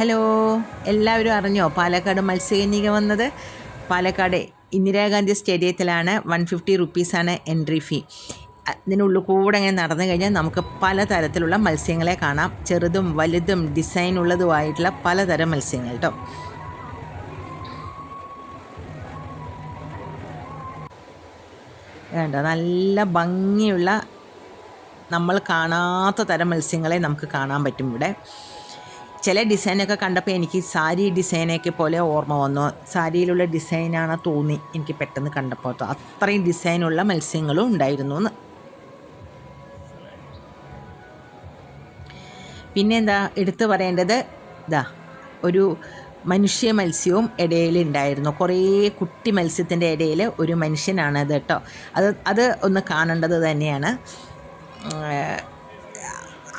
Hello എല്ലാവരും അറിഞ്ഞോ പാലക്കാട് മത്സ്യകന്യക വന്നത്? പാലക്കാട് ഇന്ദിരാഗാന്ധി സ്റ്റേഡിയത്തിലാണ് വൺ ഫിഫ്റ്റി റുപ്പീസാണ് എൻട്രി ഫീ. അതിനുള്ളിൽ കൂടെ ഇങ്ങനെ നടന്നു കഴിഞ്ഞാൽ നമുക്ക് പലതരത്തിലുള്ള മത്സ്യങ്ങളെ കാണാം. ചെറുതും വലുതും ഡിസൈൻ ഉള്ളതുമായിട്ടുള്ള പലതരം മത്സ്യങ്ങൾ കേട്ടോ വേണ്ട നല്ല ഭംഗിയുള്ള നമ്മൾ കാണാത്ത തരം മത്സ്യങ്ങളെ നമുക്ക് കാണാൻ പറ്റും ഇവിടെ. ചില ഡിസൈനൊക്കെ കണ്ടപ്പോൾ എനിക്ക് സാരി ഡിസൈനൊക്കെ പോലെ ഓർമ്മ വന്നു. സാരിയിലുള്ള ഡിസൈനാണ് തോന്നി എനിക്ക് പെട്ടെന്ന് കണ്ടപ്പോൾ. അത്രയും ഡിസൈനുള്ള മത്സ്യങ്ങളും ഉണ്ടായിരുന്നു എന്ന്. പിന്നെ എന്താ എടുത്തു പറയേണ്ടത് ഇതാ ഒരു മനുഷ്യ മത്സ്യവും ഇടയിലുണ്ടായിരുന്നു കുറേ കുട്ടി മത്സ്യത്തിന്റെ ഇടയിൽ ഒരു മനുഷ്യനാണ് അത് കേട്ടോ. അത് അത് ഒന്ന് കാണേണ്ടത് തന്നെയാണ്.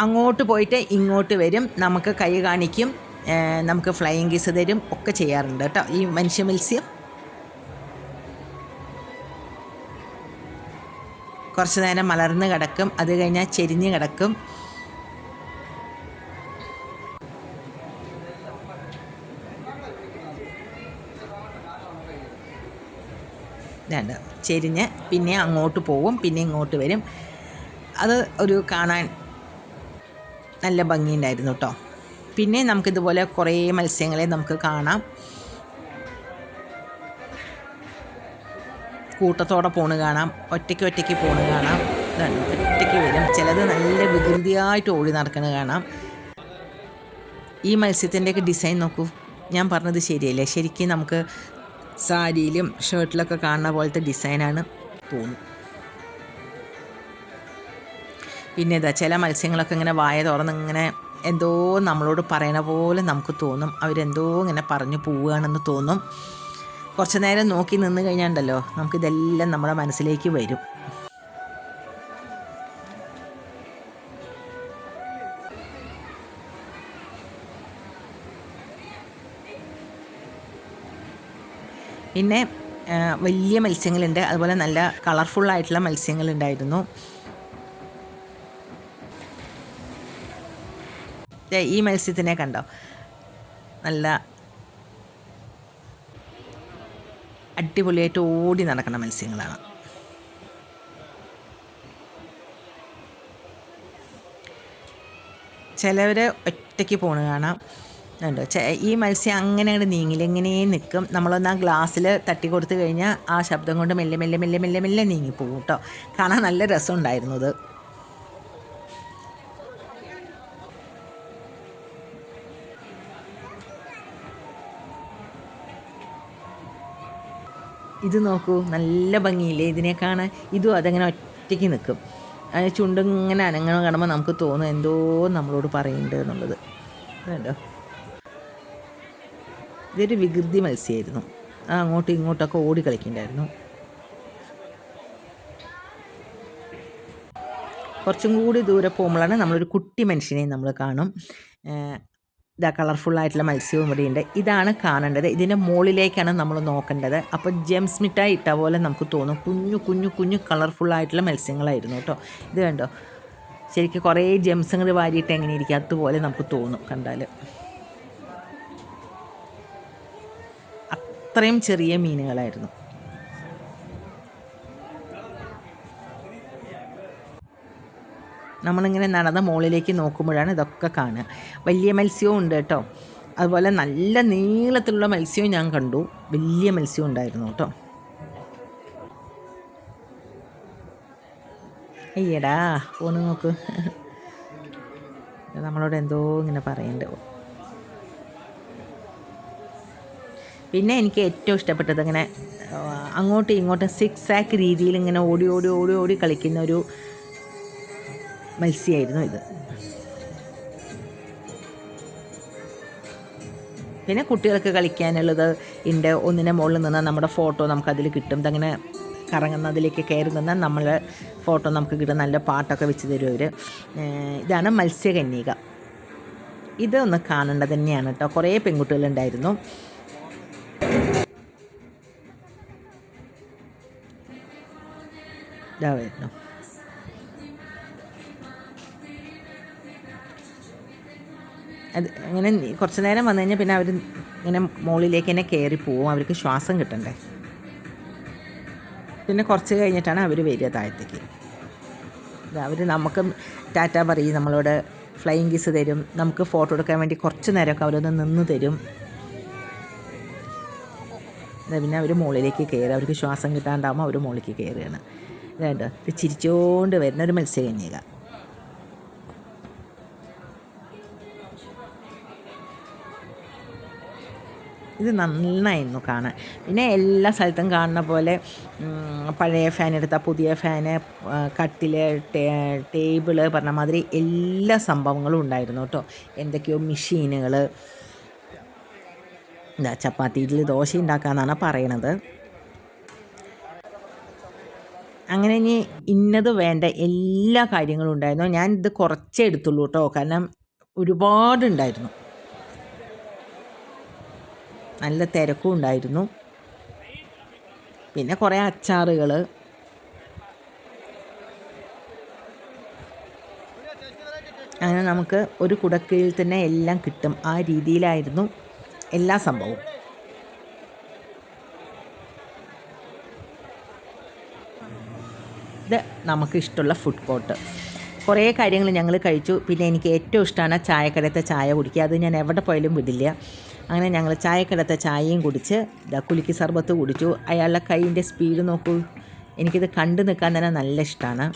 അങ്ങോട്ട് പോയിട്ട് ഇങ്ങോട്ട് വരും. നമുക്ക് കൈ കാണിക്കും. നമുക്ക് ഫ്ലൈയിങ് കിസ് തരും. ഒക്കെ ചെയ്യാറുണ്ട് കേട്ടോ. ഈ മനുഷ്യ മത്സ്യം. കുറച്ച് നേരം മലർന്ന് കിടക്കും. അത് കഴിഞ്ഞാൽ ചെരിഞ്ഞ് കിടക്കും. രണ്ട് ചെരിഞ്ഞ് പിന്നെ അങ്ങോട്ട് പോവും പിന്നെ ഇങ്ങോട്ട് വരും. അത് ഒരു കാണാൻ നല്ല ഭംഗിയുണ്ടായിരുന്നു കേട്ടോ പിന്നെ നമുക്കിതുപോലെ കുറേ മത്സ്യങ്ങളെ നമുക്ക് കാണാം. കൂട്ടത്തോടെ പോണ് കാണാം. ഒറ്റയ്ക്ക് ഒറ്റയ്ക്ക് പോണ് കാണാം. ഒറ്റയ്ക്ക് വരും. ചിലത് നല്ല വികൃതിയായിട്ട് ഓടി നടക്കുന്നത് കാണാം. ഈ മത്സ്യത്തിന്റെയൊക്കെ ഡിസൈൻ നോക്കൂ. ഞാൻ പറഞ്ഞത് ശരിയല്ലേ? ശരിക്കും നമുക്ക് സാരിയിലും ഷർട്ടിലൊക്കെ കാണുന്ന പോലത്തെ ഡിസൈനാണ് തോന്നും പിന്നെ ഇതാ ചില മത്സ്യങ്ങളൊക്കെ ഇങ്ങനെ വായ തുറന്ന് ഇങ്ങനെ എന്തോ നമ്മളോട് പറയണ പോലെ നമുക്ക് തോന്നും. അവരെന്തോ ഇങ്ങനെ പറഞ്ഞു പോവുകയാണെന്ന് തോന്നും. കുറച്ച് നേരം നോക്കി നിന്ന് കഴിഞ്ഞാണ്ടല്ലോ നമുക്കിതെല്ലാം നമ്മുടെ മനസ്സിലേക്ക് വരും. പിന്നെ വലിയ മത്സ്യങ്ങളുണ്ട്. അതുപോലെ നല്ല കളർഫുള്ളായിട്ടുള്ള മത്സ്യങ്ങളുണ്ടായിരുന്നു. ഈ മത്സ്യത്തിനെ കണ്ടോ? നല്ല അടിപൊളിയായിട്ട് ഓടി നടക്കുന്ന മത്സ്യങ്ങളാണ്. ചിലവർ ഒറ്റയ്ക്ക് പോണ കാണാം. ഉണ്ടോ ഈ മത്സ്യം അങ്ങനെ അങ്ങോട്ട് നീങ്ങില്ല. ഇങ്ങനെ നിൽക്കും നമ്മളൊന്ന് ആ ഗ്ലാസ്സിൽ തട്ടി കൊടുത്തു കഴിഞ്ഞാൽ ആ ശബ്ദം കൊണ്ട് മെല്ലെ മെല്ലെ മെല്ലെ മെല്ലെ മെല്ലെ നീങ്ങിപ്പോകും കേട്ടോ. കാണാൻ നല്ല രസമുണ്ടായിരുന്നു ഇത് ഇത് നോക്കൂ നല്ല ഭംഗിയില്ലേ? ഇതിനെ കാണാൻ ഇതും അതങ്ങനെ ഒറ്റയ്ക്ക് നിൽക്കും. അതിന് ചുണ്ടിങ്ങനെ അനങ്ങൾ കാണുമ്പോൾ നമുക്ക് തോന്നും എന്തോ നമ്മളോട് പറയുന്നുണ്ട് എന്നുള്ളത്. കണ്ടോ? ഇതൊരു വികൃതി മത്സ്യമായിരുന്നു ആ അങ്ങോട്ടും ഇങ്ങോട്ടൊക്കെ ഓടി കളിക്കണ്ടായിരുന്നു. കുറച്ചും കൂടി ദൂരെ പോകുമ്പോഴാണ് നമ്മളൊരു കുട്ടി മനുഷ്യനെ നമ്മൾ കാണും. ഇതാ കളർഫുള്ളായിട്ടുള്ള മത്സ്യവും ഇവിടെയുണ്ട് ഇതാണ് കാണേണ്ടത്. ഇതിന്റെ മുകളിലേക്കാണ് നമ്മൾ നോക്കേണ്ടത്. അപ്പോൾ ജെംസ് മിഠായി ഇട്ട പോലെ നമുക്ക് തോന്നും. കുഞ്ഞു കുഞ്ഞു കുഞ്ഞു കളർഫുള്ളായിട്ടുള്ള മത്സ്യങ്ങളായിരുന്നു കേട്ടോ. ഇത് കണ്ടോ? ശരിക്കും കുറേ ജെംസുകൾ വാരിയിട്ട് എങ്ങനെ ഇരിക്കും അതുപോലെ നമുക്ക് തോന്നും കണ്ടാൽ അത്രയും ചെറിയ മീനുകളായിരുന്നു. നമ്മളിങ്ങനെ നടന്ന് മുകളിലേക്ക് നോക്കുമ്പോഴാണ് ഇതൊക്കെ കാണുക. വലിയ മത്സ്യവും ഉണ്ട് കേട്ടോ. അതുപോലെ നല്ല നീളത്തിലുള്ള മത്സ്യവും ഞാൻ കണ്ടു. വലിയ മത്സ്യവും ഉണ്ടായിരുന്നു കേട്ടോ. അയ്യടാ ഫോണ് നോക്ക്. നമ്മളോട് എന്തോ ഇങ്ങനെ പറയണ്ടോ. പിന്നെ എനിക്ക് ഏറ്റവും ഇഷ്ടപ്പെട്ടത് ഇങ്ങനെ അങ്ങോട്ടും ഇങ്ങോട്ടും സിക്സ് ആക്ക് രീതിയിൽ ഇങ്ങനെ ഓടി ഓടി ഓടി ഓടി കളിക്കുന്ന ഒരു മത്സ്യമായിരുന്നു ഇത്. പിന്നെ കുട്ടികൾക്ക് കളിക്കാനുള്ളത് ഉണ്ട് ഒന്നിനെ മുകളിൽ നിന്ന് നമ്മുടെ ഫോട്ടോ നമുക്കതിൽ കിട്ടും. ഇതങ്ങനെ കറങ്ങുന്നതിലേക്ക് കയറി നിന്നാൽ നമ്മൾ ഫോട്ടോ നമുക്ക് കിട്ടും. നല്ല പാട്ടൊക്കെ വെച്ച് തരും അവർ ഇതാണ് മത്സ്യകന്യക. ഇതൊന്ന് കാണേണ്ടത് തന്നെയാണ് കേട്ടോ. കുറേ പെൺകുട്ടികളുണ്ടായിരുന്നു. ഇതാ വരുന്നു. അത് ഇങ്ങനെ കുറച്ച് നേരം വന്നു കഴിഞ്ഞാൽ പിന്നെ അവർ ഇങ്ങനെ മുകളിലേക്ക് തന്നെ കയറി പോവും. അവർക്ക് ശ്വാസം കിട്ടണ്ടേ? പിന്നെ കുറച്ച് കഴിഞ്ഞിട്ടാണ് അവർ വരിക താഴത്തേക്ക്. അവർ നമുക്ക് ടാറ്റ പറയും നമ്മളോട് ഫ്ലൈയിങ് കിസ് തരും. നമുക്ക് ഫോട്ടോ എടുക്കാൻ വേണ്ടി കുറച്ച് നേരമൊക്കെ അവരൊന്ന് നിന്ന് തരും. പിന്നെ അവർ മുകളിലേക്ക് കയറി അവർക്ക് ശ്വാസം കിട്ടാണ്ടാകുമ്പോൾ അവർ മുകളിലേക്ക് കയറുകയാണ് ഇതുണ്ട് ഇത് ചിരിച്ചുകൊണ്ട് വരുന്ന ഒരു മത്സ്യകന്യക. ഇത് നന്നായിരുന്നു കാണാൻ. പിന്നെ എല്ലാ സ്ഥലത്തും കാണുന്ന പോലെ പഴയ ഫാൻ എടുത്താൽ പുതിയ ഫാന് കട്ടിൽ ടേബിൾ പറഞ്ഞ മാതിരി എല്ലാ സംഭവങ്ങളും ഉണ്ടായിരുന്നു കേട്ടോ. എന്തൊക്കെയോ മെഷീനുകൾ എന്താ ചപ്പാത്തി ഇഡ്ഡലി ദോശ ഉണ്ടാക്കാന്നാണ് പറയണത്. അങ്ങനെ ഇനി ഇന്നത് വേണ്ട എല്ലാ കാര്യങ്ങളും ഉണ്ടായിരുന്നു. ഞാൻ ഇത് കുറച്ചേ എടുത്തുള്ളൂ കേട്ടോ. കാരണം ഒരുപാടുണ്ടായിരുന്നു. നല്ല തിരക്കും ഉണ്ടായിരുന്നു. പിന്നെ കുറേ അച്ചാറുകൾ അങ്ങനെ നമുക്ക് ഒരു കുടക്കീഴിൽ തന്നെ എല്ലാം കിട്ടും. ആ രീതിയിലായിരുന്നു എല്ലാ സംഭവവും. ഇത് നമുക്കിഷ്ടമുള്ള ഫുഡ് കോർട്ട് കുറേ കാര്യങ്ങൾ ഞങ്ങൾ കഴിച്ചു. പിന്നെ എനിക്ക് ഏറ്റവും ഇഷ്ടമാണ് ചായക്കടത്തെ ചായ കുടിക്കുക. അത് ഞാൻ എവിടെ പോയാലും വിടില്ല. അങ്ങനെ ഞങ്ങൾ ചായക്കടത്തെ ചായയും കുടിച്ച് കുലുക്കി സർബത്ത് കുടിച്ചു. അയാളുടെ കൈയിന്റെ സ്പീഡ് നോക്കൂ. എനിക്കിത് കണ്ടു നിൽക്കാൻ തന്നെ നല്ല ഇഷ്ടമാണ്.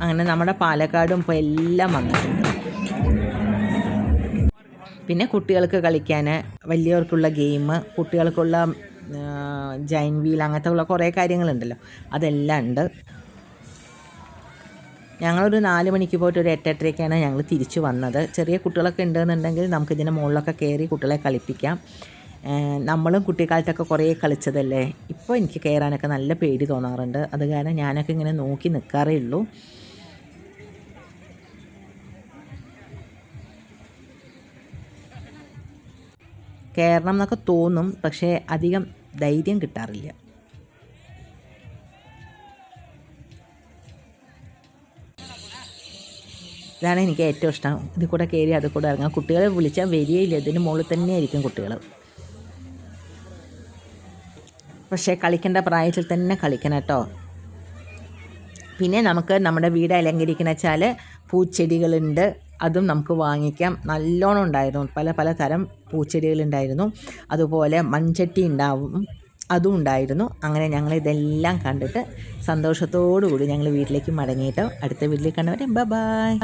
അങ്ങനെ നമ്മുടെ പാലക്കാടും ഇപ്പോൾ എല്ലാം വന്നിട്ടുണ്ട്. പിന്നെ കുട്ടികൾക്ക് കളിക്കാൻ വലിയവർക്കുള്ള ഗെയിം കുട്ടികൾക്കുള്ള ജൈൻ വീൽ അങ്ങനത്തെ ഉള്ള കുറേ കാര്യങ്ങളുണ്ടല്ലോ. അതെല്ലാം ഉണ്ട്. ഞങ്ങളൊരു നാല് മണിക്ക് പോയിട്ട് ഒരു എട്ടെട്ടരയ്ക്കാണ് ഞങ്ങൾ തിരിച്ചു വന്നത്. ചെറിയ കുട്ടികളൊക്കെ ഉണ്ടെന്നുണ്ടെങ്കിൽ നമുക്ക് ഇതിന്റെ മുകളിലൊക്കെ കയറി കുട്ടികളെ കളിപ്പിക്കാം. നമ്മളും കുട്ടിക്കാലത്തൊക്കെ കുറേ കളിച്ചതല്ലേ? ഇപ്പോൾ എനിക്ക് കയറാനൊക്കെ നല്ല പേടി തോന്നാറുണ്ട്. അത് കാരണം ഞാനൊക്കെ ഇങ്ങനെ നോക്കി നിൽക്കാറേ ഉള്ളൂ. കയറണം എന്നൊക്കെ തോന്നും പക്ഷേ അധികം ധൈര്യം കിട്ടാറില്ല. ഇതാണ് എനിക്ക് ഏറ്റവും ഇഷ്ടം. ഇതിൽ കൂടെ കയറി അതിൽ കൂടെ ഇറങ്ങാം. കുട്ടികളെ വിളിച്ചാൽ വരികയില്ല. ഇതിന് മുകളിൽ തന്നെയായിരിക്കും കുട്ടികൾ പക്ഷേ കളിക്കേണ്ട പ്രായത്തിൽ തന്നെ കളിക്കണം കേട്ടോ. പിന്നെ നമുക്ക് നമ്മുടെ വീട് അലങ്കരിക്കുന്ന വെച്ചാൽ പൂച്ചെടികളുണ്ട്. അതും നമുക്ക് വാങ്ങിക്കാം. നല്ലോണം ഉണ്ടായിരുന്നു. പല പല തരം പൂച്ചെടികളുണ്ടായിരുന്നു. അതുപോലെ മൺചട്ടി ഉണ്ടാവും. അതും ഉണ്ടായിരുന്നു. അങ്ങനെ ഞങ്ങൾ ഇതെല്ലാം കണ്ടിട്ട് സന്തോഷത്തോടു കൂടി ഞങ്ങൾ വീട്ടിലേക്ക് മടങ്ങിയിട്ട് അടുത്ത വീട്ടിലേക്ക് കണ്ടവരെ ബൈ.